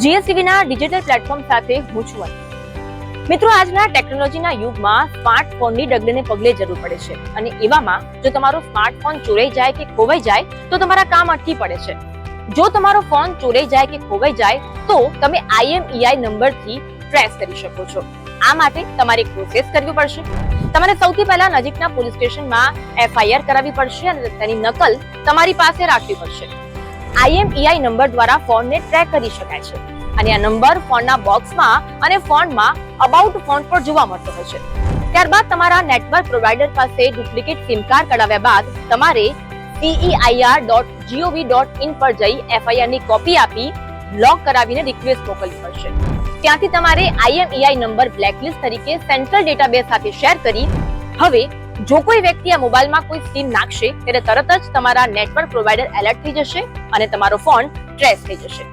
જીએસટીવીના digital platform સાથે હું મિત્રો, આજના ટેકનોલોજીના યુગમાં સ્માર્ટફોનની ડગલેને પગલે જરૂર પડે છે. અને એવામાં જો તમારો સ્માર્ટફોન ચોરાઈ જાય કે ખોવાઈ જાય, તો તમારા કામ અટકી પડે છે. જો તમારો ફોન ચોરાઈ જાય કે ખોવાઈ જાય, તો તમે આઈએમઈઆઈ નંબરથી ટ્રેસ કરી શકો છો. આ માટે તમારે પ્રોસેસ કરવી પડશે. તમારે સૌથી પહેલા નજીકના પોલીસ સ્ટેશનમાં એફઆઈઆર કરાવવી પડશે અને તેની નકલ તમારી પાસે રાખવી પડશે. આઈએમઈઆઈ નંબર દ્વારા ફોનને ટ્રેક કરી શકાય છે. અને આ નંબર ફોનના બોક્સમાં અને ફોનમાં અબાઉટ ફોન પર જોવા મળતો હોય છે. ત્યારબાદ તમારા નેટવર્ક પ્રોવાઈડર પાસે ડુપ્લિકેટ સિમ કાર્ડ કઢાવ્યા બાદ તમારે CEIR dot GOV dot in પર જઈ એફઆઈઆરની કોપી આપી બ્લોક કરાવીને રિક્વેસ્ટ મોકલવી પડશે. ત્યાંથી તમારે આઈએમઈઆઈ નંબર બ્લેકલિસ્ટ તરીકે સેન્ટ્રલ ડેટાબેઝ સાથે શેર કરી હવે જો કોઈ વ્યક્તિ આ મોબાઈલમાં કોઈ સિમ નાખશે, ત્યારે તરત જ તમારા નેટવર્ક પ્રોવાઈડર એલર્ટ થઈ જશે અને તમારો ફોન ટ્રેસ થઈ જશે.